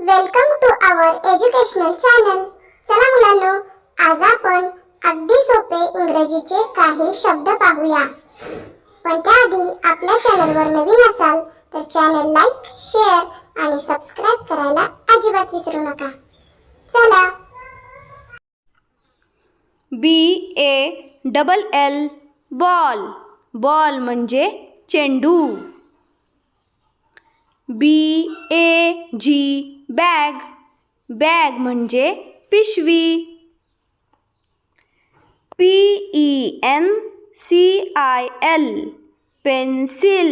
Welcome to our educational channel. चला मुलांनो आज आपण अगदी सोपे इंग्रजीचे काही शब्द पाहूया. पण त्याआधी आपल्या चॅनलवर नवीन असाल तर चॅनल लाईक शेअर आणि सबस्क्राईब करायला अजिबात विसरू नका. चला. B A double L ball. Ball म्हणजे चेंडू. B A G bag. Bag म्हणजे पिशवी. P E N C I L. Pencil.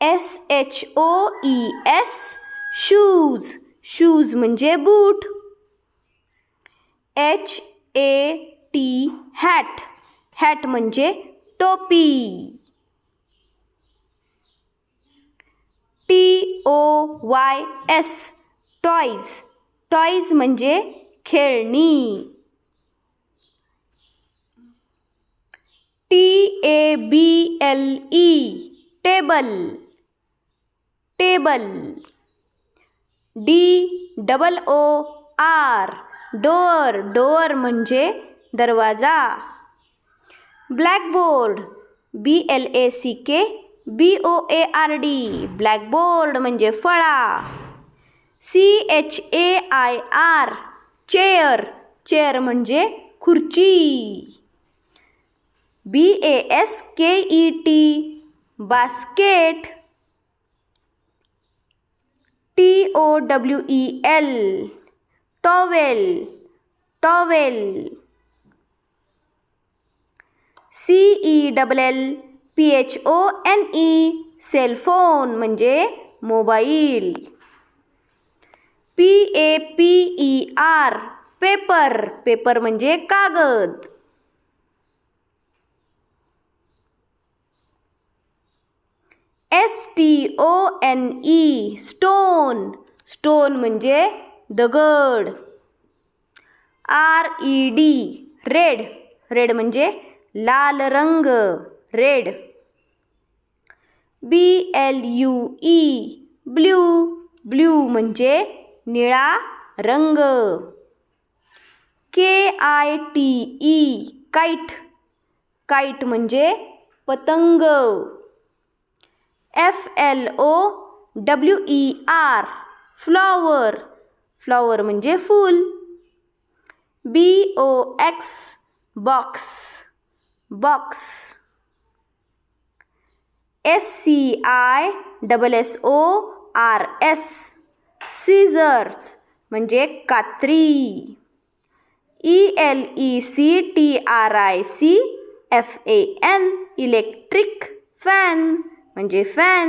S H O E S. Shoes. Shoes म्हणजे boot. H A T hat. Hat म्हणजे टोपी. T O Y S toys toys म्हणजे खेळणी. T A B L E table table D double O R door door म्हणजे दरवाज़ा. Blackboard B L A C K B O A R D blackboard म्हणजे फळा. C H A I R chair chair म्हणजे खुर्ची. B A S K E T basket T O W E L towel towel C E double L P H O N E cellphone म्हणजे mobile P A P E R paper paper म्हणजे कागद. S T O N E stone stone म्हणजे दगड. R E D red red म्हणजे लाल रंग. Red B L U E blue blue म्हणजे निळा रंग. K I T E kite kite म्हणजे पतंग. F L O, W E R, flower. Flower म्हणजे फूल. B O X, box. Box. S C I double S O R S scissors म्हणजे कात्री. E L E C T R I C F A N electric fan म्हणजे fan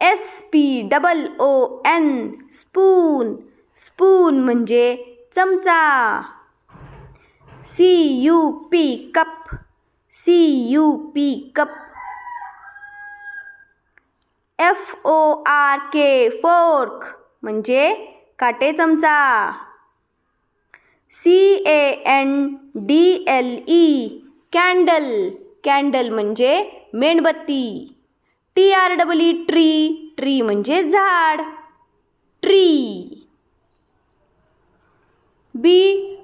S P double O N spoon spoon म्हणजे चमचा. C U P cup C U P cup. F O R K fork म्हणजे काटे चमचा. C A N D L E candle. Candle म्हणजे मेणबत्ती. T R double E tree. Tree म्हणजे झाड. Tree. B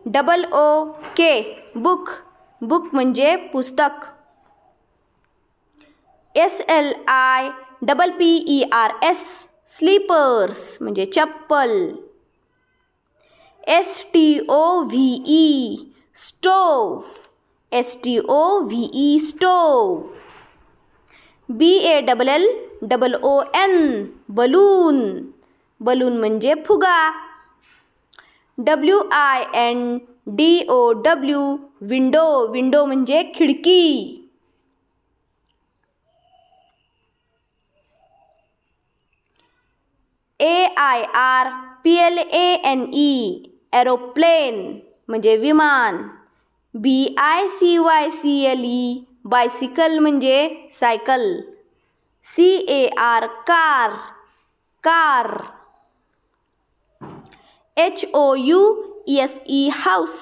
double O के book. Book म्हणजे पुस्तक. S L I double P E R S slippers म्हणजे चप्पल. S T O V E stove S T O V E stove B A double L double O N balloon balloon म्हणजे फुगा. W I N D O W window window म्हणजे खिडकी. A I R P L A N E aeroplane म्हणजे विमान. B I C Y C L E bicycle म्हणजे cycle C A R car car H O U S E house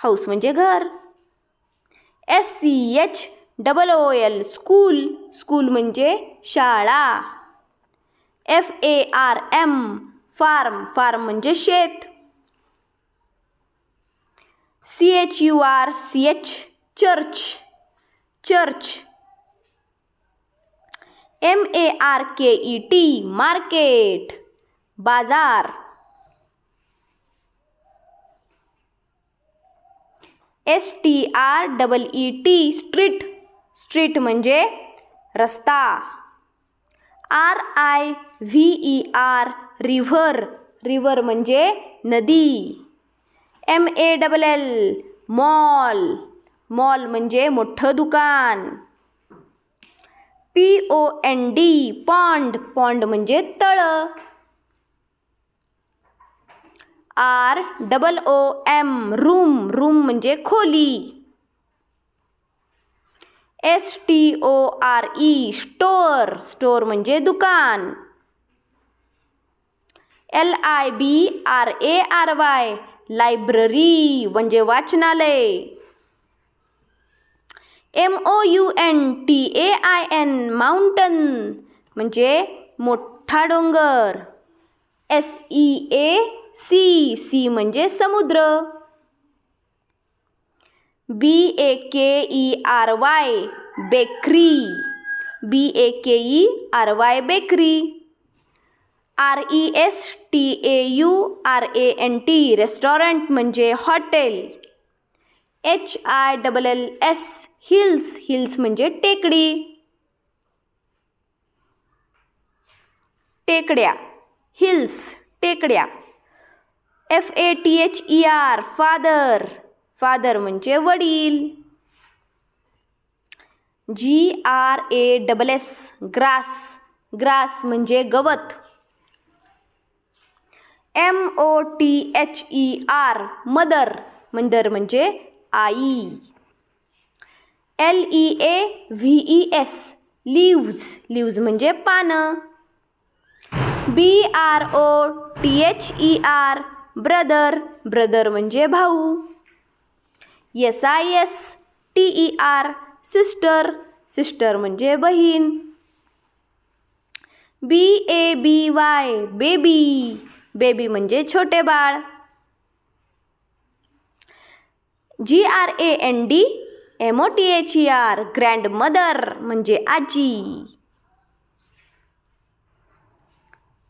house म्हणजे घर. S C H double O L school school म्हणजे शाळा. F A R M farm farm म्हणजे शेत. C H U R C H church church M A R K E T market बाज़ार. S T R double E T street street म्हणजे रस्ता. R I V E R river river म्हणजे नदी. M A double L mall mall म्हणजे मोठं दुकान. P O N D pond pond म्हणजे तळं. R double O M room room म्हणजे खोली. S T O R E store store म्हणजे दुकान. L I B R A R Y library म्हणजे वाचनालय. M O U N T A I N mountain म्हणजे मोठा डोंगर. एस ई ए सी सी म्हणजे समुद्र. B A K E R Y bakery. B A K E R Y bakery. R E S T A U R A N T restaurant म्हणजे hotel H I double L S hills hills म्हणजे टेकडी. टेकड्या. Hills टेकड्या. F A T H E R father father म्हणजे वडील. G R A double S grass grass म्हणजे गवत. M O T H E R mother mother म्हणजे आई. L E A V E S leaves leaves म्हणजे पानं. B R O T H E R brother brother म्हणजे भाऊ. S I S T E R sister sister म्हणजे बहीण. B A B Y baby baby म्हणजे छोटे बाळ. G R A N D M O T H E R grand mother म्हणजे आजी.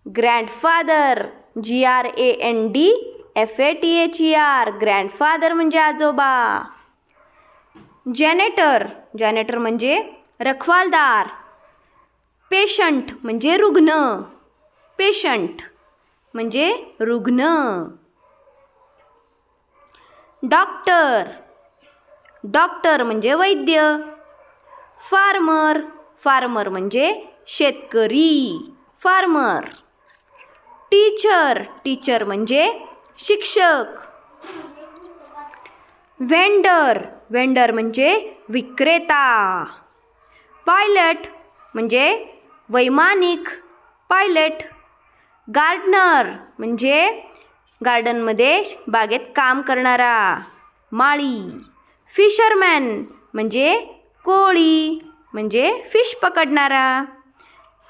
Grandfather G R A N D F A T H E R grandfather म्हणजे आजोबा. जॅनेटर जॅनेटर म्हणजे रखवालदार. Patient म्हणजे रुग्ण. Patient म्हणजे रुग्ण. डॉक्टर डॉक्टर म्हणजे वैद्य. फार्मर फार्मर म्हणजे शेतकरी. Farmer teacher. टीचर म्हणजे शिक्षक. व्हेंडर व्हेंडर म्हणजे विक्रेता. पायलट म्हणजे वैमानिक. पायलट. गार्डनर म्हणजे गार्डनमध्ये बागेत काम करणारा. माळी. फिशरमॅन म्हणजे कोळी. म्हणजे fish पकडणारा.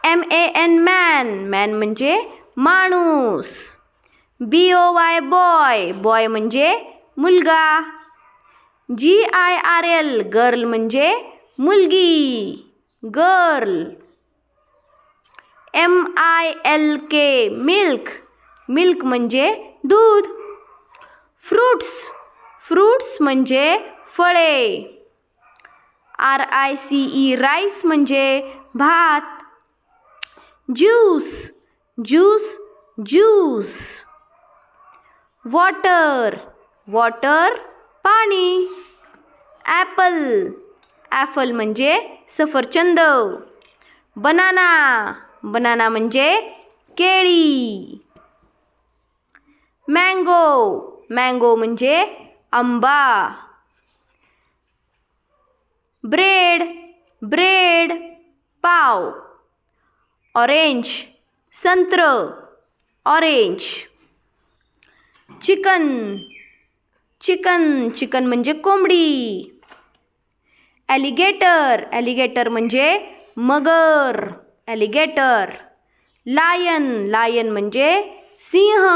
M A N man man म्हणजे माणूस. B O Y boy boy म्हणजे मुलगा. G I R L girl म्हणजे मुलगी. Girl M I L K milk milk म्हणजे दूध. फ्रूट्स फ्रूट्स म्हणजे फळे. Are I C E rice म्हणजे भात. Juice juice juice water water पाणी. ॲपल ॲपल म्हणजे सफरचंद. बनाना बनाना म्हणजे केळी. मँगो मँगो म्हणजे आंबा. ब्रेड ब्रेड पाव. ऑरेंज संत्र ऑरेंज चिकन चिकन चिकन म्हणजे कोंबडी ॲलिगेटर ॲलिगेटर म्हणजे मगर ॲलिगेटर लायन लायन म्हणजे सिंह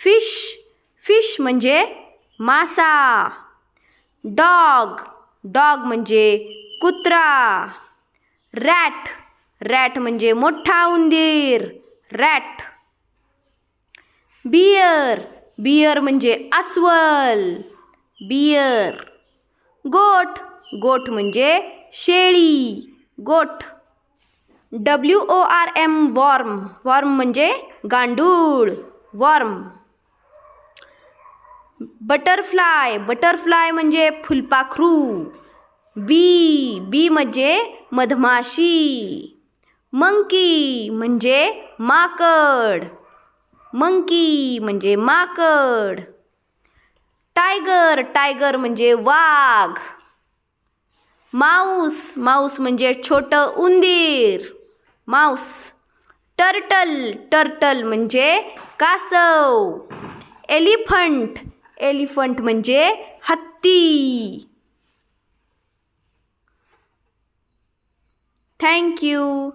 फ़िश फ़िश म्हणजे मासा डॉग डॉग म्हणजे कुत्रा रॅट रॅट म्हणजे मोठा उंदीर. रॅट. बियर. बियर म्हणजे अस्वल. बियर. गोट. गोट म्हणजे शेळी. Goat. W O R M, worm. Worm म्हणजे गांडूळ. वॉर्म. बटरफ्लाय. बटरफ्लाय म्हणजे फुलपाखरू. बी. बी म्हणजे मधमाशी. मंकी म्हणजे माकड. मंकी म्हणजे माकड. टायगर टायगर म्हणजे वाघ. माऊस माऊस म्हणजे छोटं उंदीर. माऊस टर्टल टर्टल म्हणजे कासव. एलिफंट एलिफंट म्हणजे हत्ती. थँक्यू